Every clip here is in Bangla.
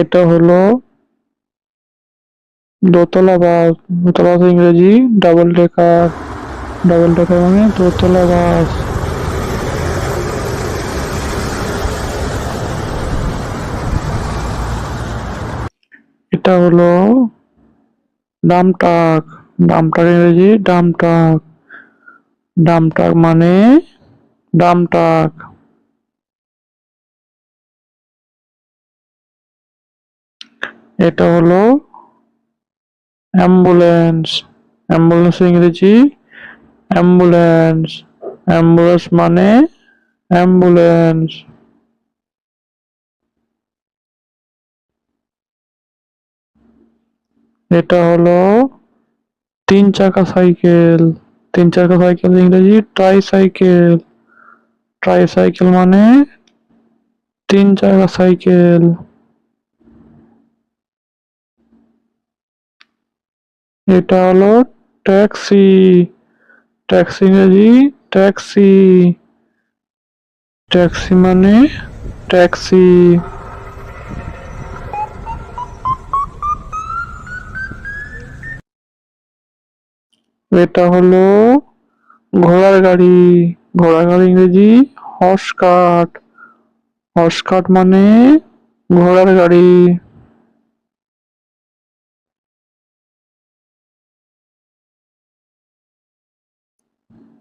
এটা হলো দোতলা বাস দোতলা ইংরেজি ডাবল ডেকার ডাবল ডেকার মানে দোতলা বাস এটা হলো ডামটাক ডামটাক ইংরেজি ডামটাক ডামটাক মানে ডামটাক এটা হলো অ্যাম্বুলেন্স অ্যাম্বুলেন্স ইংরেজি অ্যাম্বুলেন্স অ্যাম্বুলেন্স মানে অ্যাম্বুলেন্স এটা হলো তিন চাকা সাইকেল, তিন চাকা সাইকেল ইংরেজি ট্রাই সাইকেল ট্রাই সাইকেল মানে তিন চাকা সাইকেল। এটা হলো ট্যাক্সি। ট্যাক্সি ইংরেজি ট্যাক্সি। ট্যাক্সি মানে ট্যাক্সি। এটা হলো ঘোড়ার গাড়ি। ঘোড়ার গাড়ি ইংরেজি হর্স কার্ট হর্স কার্ট মানে ঘোড়ার গাড়ি।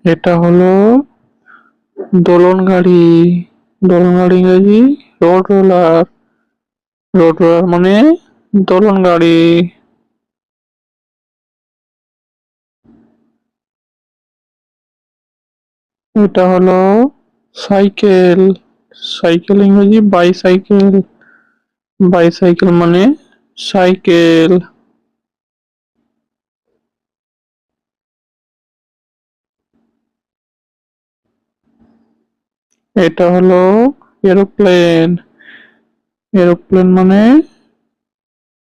এটা হলো দোলন গাড়ি দোলন গাড়ি ইংরেজি রোড রোলার রোড রোলার মানে দোলন গাড়ি এটা হলো সাইকেল। সাইকেল ইংরেজি বাইসাইকেল বাইসাইকেল মানে সাইকেল। এটা হলো এরোপ্লেন। এরোপ্লেন মানে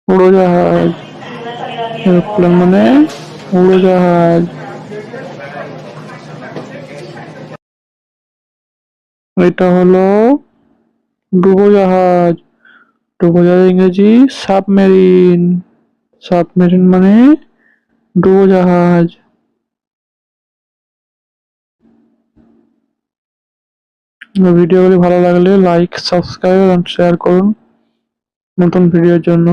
উড়োজাহাজ। এরোপ্লেন মানে উড়োজাহাজ। এটা হলো ডুবোজাহাজ। ডুবোজাহাজ ইংরেজি সাবমেরিন। সাবমেরিন মানে ডুবোজাহাজ। ভিডিওগুলি ভালো লাগলে লাইক সাবস্ক্রাইব এবং শেয়ার করুন নতুন ভিডিওর জন্য।